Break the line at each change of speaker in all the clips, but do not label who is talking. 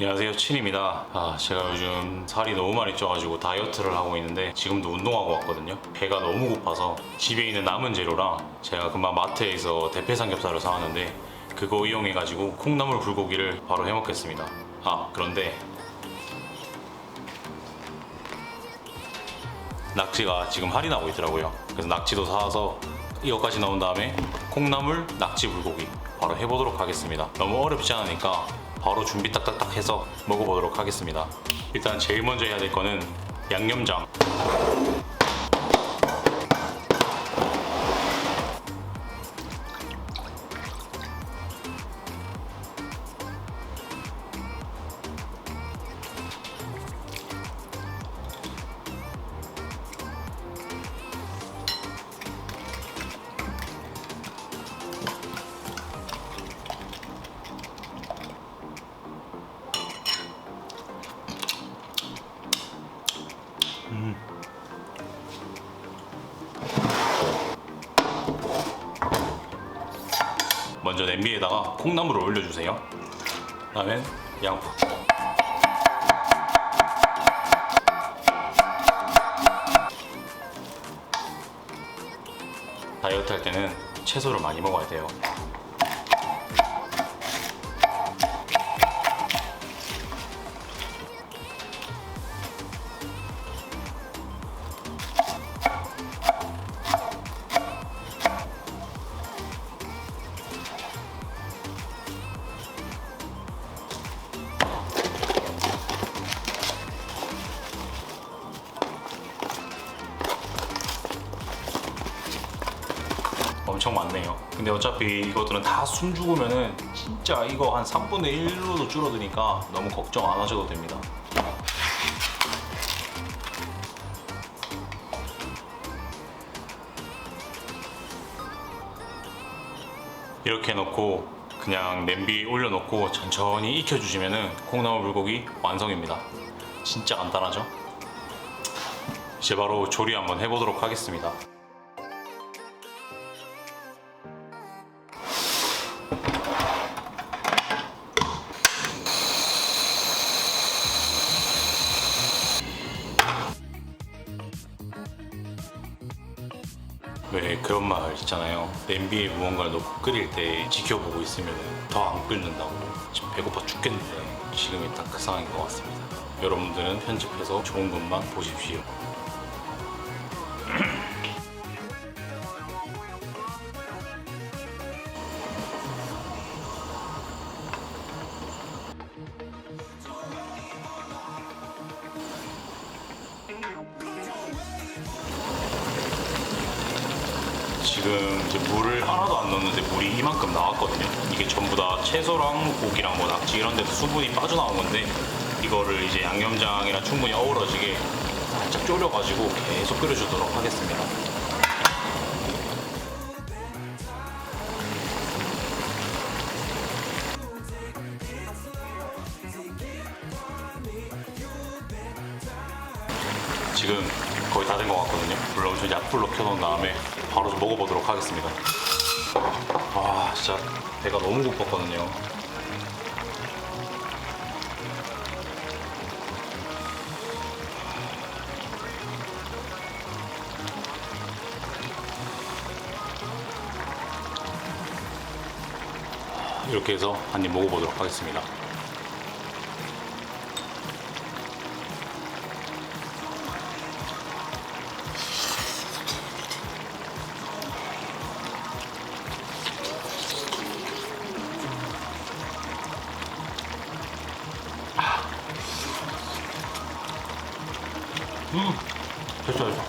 안녕하세요. 친입니다. 아 제가 요즘 살이 너무 많이 쪄가지고 다이어트를 하고 있는데 지금도 운동하고 왔거든요. 배가 너무 고파서 집에 있는 남은 재료랑 제가 금방 마트에서 대패 삼겹살을 사왔는데 그거 이용해가지고 콩나물 불고기를 바로 해먹겠습니다. 아 그런데 낙지가 지금 할인하고 있더라고요. 그래서 낙지도 사와서 이거까지 나온 다음에 콩나물 낙지 불고기 바로 해보도록 하겠습니다. 너무 어렵지 않으니까 바로 준비 딱딱딱 해서 먹어보도록 하겠습니다. 일단 제일 먼저 해야 될 거는 양념장 먼저 냄비에다가 콩나물을 올려주세요. 그다음엔 양파. 다이어트 할 때는 채소를 많이 먹어야 돼요 엄청 많네요. 근데 어차피 이것들은 다 숨 죽으면은 진짜 이거 한 3분의 1로도 줄어드니까 너무 걱정 안 하셔도 됩니다. 이렇게 해놓고 그냥 냄비 올려놓고 천천히 익혀주시면은 콩나물 불고기 완성입니다. 진짜 간단하죠? 이제 바로 조리 한번 해보도록 하겠습니다. 왜 그런 말 있잖아요. 냄비에 무언가를 넣고 끓일 때 지켜보고 있으면 더 안 끓는다고. 지금 배고파 죽겠는데 지금이 딱 그 상황인 것 같습니다. 여러분들은 편집해서 좋은 것만 보십시오. 지금 이제 물을 하나도 안 넣었는데 물이 이만큼 나왔거든요. 이게 전부 다 채소랑 고기랑 뭐 낙지 이런 데서 수분이 빠져나온 건데 이거를 이제 양념장이랑 충분히 어우러지게 살짝 졸여가지고 계속 끓여주도록 하겠습니다. 지금 거의 다 된 것 같거든요. 물론 저 약불로 켜놓은 다음에 바로 좀 먹어보도록 하겠습니다. 아 진짜 배가 너무 고팠거든요. 이렇게 해서 한 입 먹어보도록 하겠습니다. 됐어 됐어.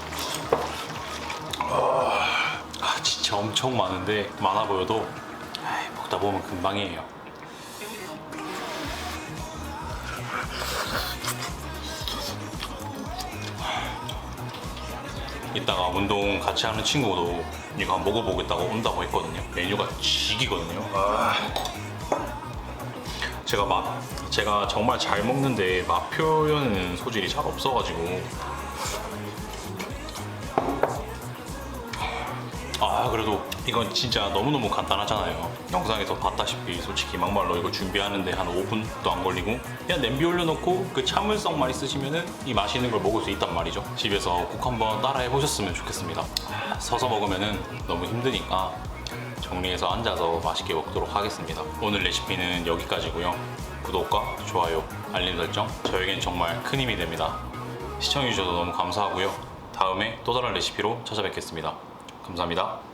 아 진짜 엄청 많은데 많아 보여도 아이, 먹다 보면 금방이에요. 이따가 운동 같이 하는 친구도 이거 한번 먹어보겠다고 온다고 했거든요. 메뉴가 지기거든요. 아. 제가 맛 제가 정말 잘 먹는데 맛 표현 소질이 잘 없어가지고. 아아 그래도 이건 진짜 너무너무 간단하잖아요. 영상에서 봤다시피 솔직히 막말로 이거 준비하는데 한 5분도 안 걸리고 그냥 냄비 올려놓고 그 참을성만 있으시면은 이 맛있는 걸 먹을 수 있단 말이죠. 집에서 꼭 한번 따라 해 보셨으면 좋겠습니다. 아, 서서 먹으면은 너무 힘드니까 정리해서 앉아서 맛있게 먹도록 하겠습니다. 오늘 레시피는 여기까지고요. 구독과 좋아요 알림 설정 저에겐 정말 큰 힘이 됩니다. 시청해주셔서 너무 감사하고요. 다음에 또 다른 레시피로 찾아뵙겠습니다. 감사합니다